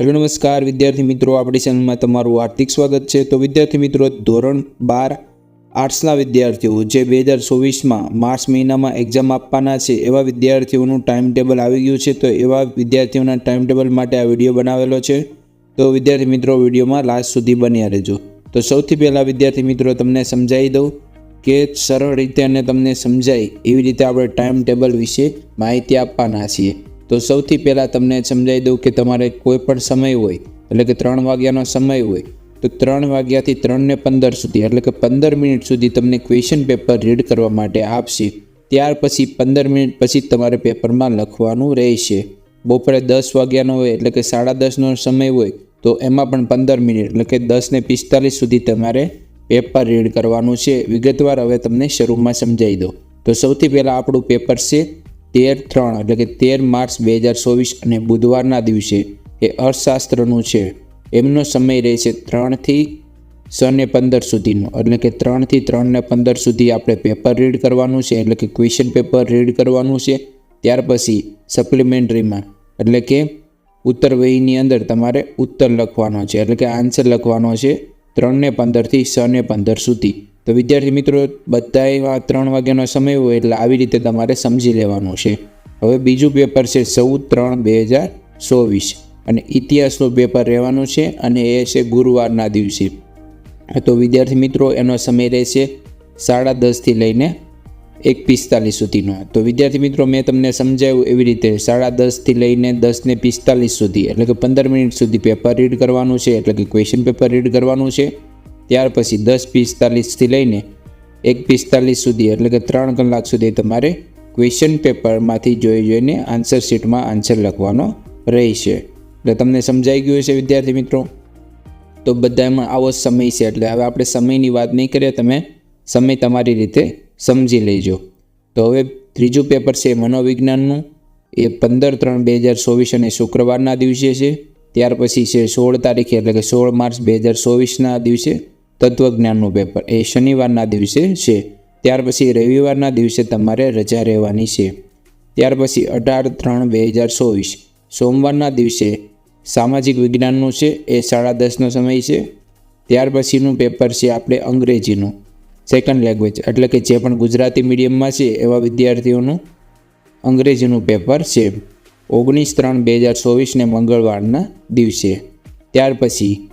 Hello, નમસ્કાર. વિદ્યાર્થી મિત્રો, આપણી ચેનલમાં તમારું હાર્દિક સ્વાગત છે. તો વિદ્યાર્થી મિત્રો, ધોરણ બાર આર્ટ્સના વિદ્યાર્થીઓ જે બે હજાર ચોવીસમાં માર્ચ મહિનામાં એક્ઝામ આપવાના છે, એવા વિદ્યાર્થીઓનું ટાઈમ ટેબલ આવી ગયું છે, તો એવા વિદ્યાર્થીઓના ટાઈમ ટેબલ માટે આ વીડિયો બનાવેલો છે. તો વિદ્યાર્થી મિત્રો, વિડીયોમાં લાસ્ટ સુધી બન્યા રહેજો. તો સૌથી પહેલાં વિદ્યાર્થી મિત્રો, તમને સમજાવી દઉં કે સરળ રીતે અને તમને સમજાય એવી રીતે આપણે ટાઈમ ટેબલ વિશે માહિતી આપવાના છીએ. તો સૌથી પહેલાં તમને સમજાવી દઉં કે તમારે કોઈ પણ સમય હોય, એટલે કે ત્રણ વાગ્યાનો સમય હોય, તો ત્રણ વાગ્યાથી ત્રણને પંદર સુધી, એટલે કે પંદર મિનિટ સુધી તમને ક્વેશ્ચન પેપર રીડ કરવા માટે આપશે. ત્યાર પછી પંદર મિનિટ પછી તમારે પેપરમાં લખવાનું રહેશે. બપોરે દસ વાગ્યાનો હોય, એટલે કે સાડા દસનો સમય હોય, તો એમાં પણ પંદર મિનિટ, એટલે કે દસને પિસ્તાલીસ સુધી તમારે પેપર રીડ કરવાનું છે. વિગતવાર હવે તમને શરૂમાં સમજાવી દો તો સૌથી પહેલાં આપણું પેપર છે તેર ત્રણ એટલે કે તેર માર્ચ બે હજાર ચોવીસ અને બુધવારના દિવસે એ અર્થશાસ્ત્રનું છે. એમનો સમય રહેશે ત્રણથી છ ને પંદર સુધીનો. એટલે કે ત્રણથી ત્રણ ને પંદર સુધી આપણે પેપર રીડ કરવાનું છે, એટલે કે ક્વેશ્ચન પેપર રીડ કરવાનું છે. ત્યાર પછી સપ્લિમેન્ટરીમાં એટલે કે ઉત્તર વહીની અંદર તમારે ઉત્તર લખવાનો છે. એટલે કે આન્સર લખવાનો છે ત્રણને પંદરથી છ ને પંદર સુધી. તો વિદ્યાર્થી મિત્રો બધા ત્રણ વાગ્યાનો સમય હોય એટલે આવી રીતે તમારે સમજી લેવાનું છે. હવે બીજું પેપર છે ચૌદ ત્રણ બે હજાર ચોવીસ. અને ઇતિહાસનું પેપર રહેવાનું છે અને એ છે ગુરુવારના દિવસે. તો વિદ્યાર્થી મિત્રો, એનો સમય રહેશે સાડા દસથી લઈને એક પિસ્તાલીસ સુધીનો. તો વિદ્યાર્થી મિત્રો, મેં તમને સમજાવ્યું એવી રીતે સાડા દસથી લઈને દસને પિસ્તાલીસ સુધી, એટલે કે પંદર મિનિટ સુધી પેપર રીડ કરવાનું છે, એટલે કે ક્વેશ્ચન પેપર રીડ કરવાનું છે. ત્યાર પછી દસ પિસ્તાલીસથી લઈને એક પિસ્તાલીસ સુધી, એટલે કે ત્રણ કલાક સુધી તમારે ક્વેશ્ચન પેપરમાંથી જોઈ જોઈને આન્સર શીટમાં આન્સર લખવાનો રહેશે. એટલે તમને સમજાઈ ગયું છે વિદ્યાર્થી મિત્રો? તો બધામાં આવો સમય છે, એટલે હવે આપણે સમયની વાત નહીં કરીએ, તમે સમય તમારી રીતે સમજી લેજો. તો હવે ત્રીજું પેપર છે મનોવિજ્ઞાનનું. એ પંદર ત્રણ બે હજાર ચોવીસ અને શુક્રવારના દિવસે છે. ત્યાર પછી છે સોળ તારીખે, એટલે કે સોળ માર્ચ બે હજાર ચોવીસના દિવસે તત્વજ્ઞાનનું પેપર એ શનિવારના દિવસે છે. ત્યાર પછી રવિવારના દિવસે તમારે રજા રહેવાની છે. ત્યાર પછી અઢાર ત્રણ બે હજાર ચોવીસ. સોમવારના દિવસે સામાજિક વિજ્ઞાનનું છે. એ સાડા દસનો સમય છે. ત્યાર પછીનું પેપર છે આપણે અંગ્રેજીનું. સેકન્ડ લેંગ્વેજ એટલે કે જે પણ ગુજરાતી મીડિયમમાં છે એવા વિદ્યાર્થીઓનું અંગ્રેજીનું પેપર છે. ઓગણીસ ત્રણ બે હજાર ચોવીસને મંગળવારના દિવસે. ત્યાર પછી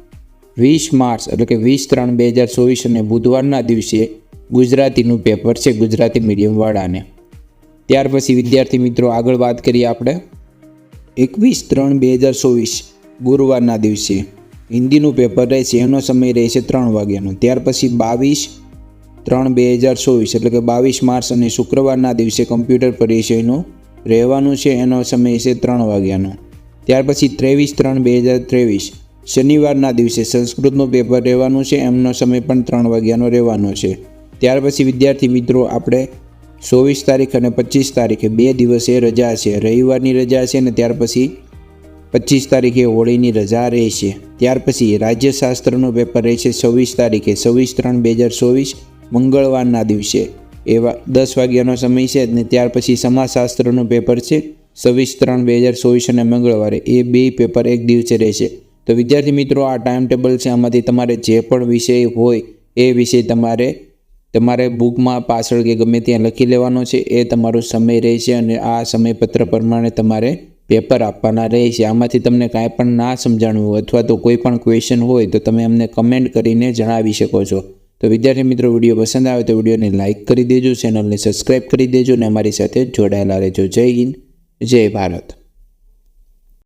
વીસ માર્ચ, એટલે કે વીસ ત્રણ બે હજાર ચોવીસ અને બુધવારના દિવસે ગુજરાતીનું પેપર છે ગુજરાતી મીડિયમવાળાને ત્યાર પછી વિદ્યાર્થી મિત્રો આગળ વાત કરીએ આપણે. એકવીસ ત્રણ બે હજાર ચોવીસ, ગુરુવારના દિવસે હિન્દીનું પેપર રહેશે, એનો સમય રહેશે ત્રણ વાગ્યાનો. ત્યાર પછી બાવીસ ત્રણ બે હજાર ચોવીસ, એટલે કે બાવીસ માર્ચ અને શુક્રવારના દિવસે કમ્પ્યુટર પરિચયનું રહેવાનું છે, એનો સમય છે ત્રણ વાગ્યાનો. ત્યાર પછી ત્રેવીસ ત્રણ બે હજાર ત્રેવીસ શનિવારના દિવસે સંસ્કૃતનું પેપર રહેવાનું છે, એમનો સમય પણ ત્રણ વાગ્યાનો રહેવાનો છે. ત્યાર પછી વિદ્યાર્થી મિત્રો, આપણે ચોવીસ તારીખ અને પચીસ તારીખે બે દિવસે રજા છે. રવિવારની રજા છે અને ત્યાર પછી પચીસ તારીખે હોળીની રજા રહેશે ત્યાર પછી રાજ્યશાસ્ત્રનું પેપર રહેશે છવ્વીસ તારીખે. છવ્વીસ ત્રણ બે હજાર ચોવીસ, મંગળવારના દિવસે. એવા દસ વાગ્યાનો સમય છે અને ત્યાર પછી સમાજશાસ્ત્રનું પેપર છે છવ્વીસ ત્રણ બે હજાર ચોવીસ અને મંગળવારે. એ બે પેપર એક દિવસે રહેશે તો વિદ્યાર્થી મિત્રો, આ ટાઈમ ટેબલ છે. આમાંથી તમારે જે પણ વિષય હોય એ વિષય તમારે તમારે બુકમાં પાછળ કે ગમે ત્યાં લખી લેવાનો છે. એ તમારો સમય રહેશે અને આ સમયપત્ર પ્રમાણે તમારે પેપર આપવાના રહેશે. આમાંથી તમને કાંઈ પણ ના સમજાણવું અથવા તો કોઈ પણ ક્વેશ્ચન હોય તો તમે અમને કમેન્ટ કરીને જણાવી શકો છો. તો વિદ્યાર્થી મિત્રો, વીડિયો પસંદ આવે તો વિડીયોને લાઇક કરી દેજો ચેનલને સબસ્ક્રાઈબ કરી દેજો અને અમારી સાથે જોડાયેલા રહેજો. જય હિન્દ, જય ભારત.